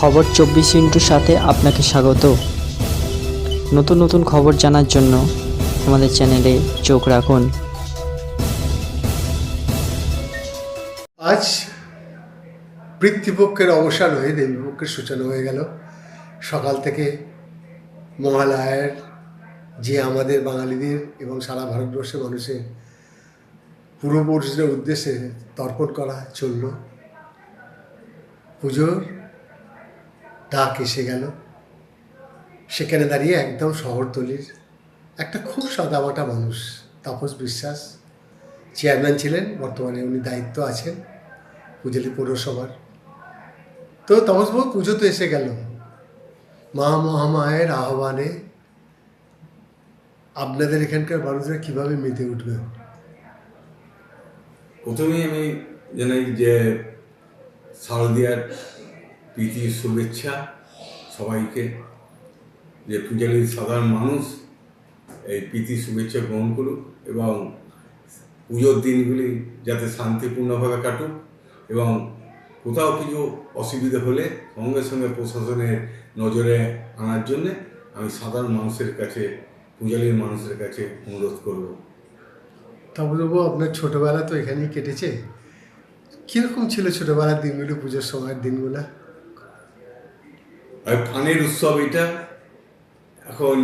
খবর চব্বিশ ইন্টুর সাথে আপনাকে স্বাগত। নতুন নতুন খবর জানার জন্য আমাদের চ্যানেলে চোখ রাখুন। আজ পিতৃপক্ষের অবসান হয়ে দেবীপক্ষের সূচনা হয়ে গেল। সকাল থেকে মহালয়ার যে আমাদের বাঙালিদের এবং সারা ভারতবর্ষের মানুষের পূর্বপুরুষদের উদ্দেশ্যে তর্পণ করা চলল। পুজোর ডাক এসে গেল। সেখানে দাঁড়িয়ে একদম শহরতলির একটা খুব সাদামাটা মানুষ, তাপস বিশ্বাস। চেয়ারম্যান ছিলেন, বর্তমানে উনি দায়িত্ব আছেন পুজলি পৌরসভার। তো তাপসবাবু, পুজো তো এসে গেল। মা মহামায়ের আহ্বানে আপনাদের এখানকার মানুষরা কীভাবে মেতে উঠবে? প্রথমেই আমি জানাই যে শারদিয়ার প্রীতি, শুভেচ্ছা সবাইকে। যে পূজালির সাধারণ মানুষ, এই প্রীতি, শুভেচ্ছা গ্রহণ করুক এবং পুজোর দিনগুলি যাতে শান্তিপূর্ণভাবে কাটুক এবং কোথাও কিছু অসুবিধা হলে সঙ্গে সঙ্গে প্রশাসনের নজরে আনার জন্যে আমি সাধারণ মানুষের কাছে পূজালির মানুষের কাছে অনুরোধ করব। তাপসবাবু আপনার ছোটবেলা তো এখানেই কেটেছে। কীরকম ছিল ছোটবেলার দিনগুলো, পুজোর সময়ের দিনগুলো? পানের উৎসব এটা এখন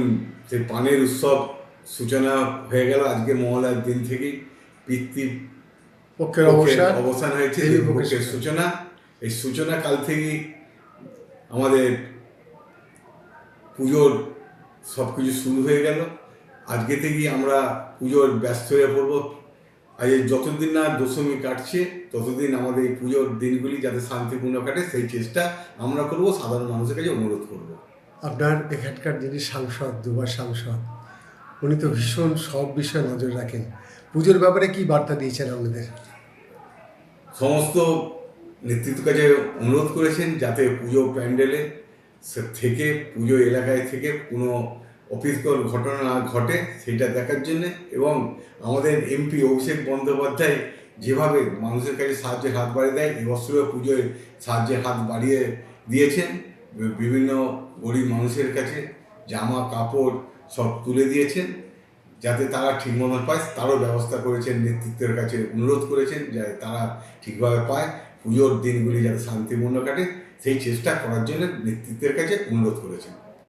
সেই পানের উৎসব সূচনা হয়ে গেল আজকে মহলার দিন থেকেই পিতৃ পক্ষের অবসান অবসান হয়েছে পক্ষের সূচনা। এই সূচনা কাল থেকেই আমাদের পুজোর সব কিছু শুরু হয়ে গেল। আজকে থেকেই আমরা পুজোর ব্যস্ত হয়ে পড়ব। আজ এই যতদিন না দশমী কাটছে ততদিন আমাদের এই পুজোর দিনগুলি যাতে শান্তিপূর্ণ কাটে সেই চেষ্টা আমরা করব সাধারণ মানুষের কাছে অনুরোধ করব। আপনার এখানকার যিনি সাংসদ দুবার সাংসদ উনি তো ভীষণ সব বিষয়ে নজর রাখেন। পুজোর ব্যাপারে কি বার্তা দিয়েছেন আপনাদের? সমস্ত নেতৃত্ব কাছে অনুরোধ করেছেন যাতে পুজো প্যান্ডেলে থেকে পুজো এলাকায় থেকে কোনো অপ্রীতিকর ঘটনা না ঘটে সেটা দেখার জন্যে এবং আমাদের এমপি অভিষেক বন্দ্যোপাধ্যায় যেভাবে মানুষের কাছে সাহায্যের হাত বাড়িয়ে দেয় এবছরও পুজোয় সাহায্যের হাত বাড়িয়ে দিয়েছেন। বিভিন্ন গরিব মানুষের কাছে জামা, কাপড় সব তুলে দিয়েছেন যাতে তারা ঠিক মতন পায়। তারও ব্যবস্থা করেছেন, নেতৃত্বের কাছে অনুরোধ করেছেন যাতে তারা ঠিকভাবে পায়। পুজোর দিনগুলি যাতে শান্তিপূর্ণ কাটে, সেই চেষ্টা করার জন্য নেতৃত্বের কাছে অনুরোধ করেছেন।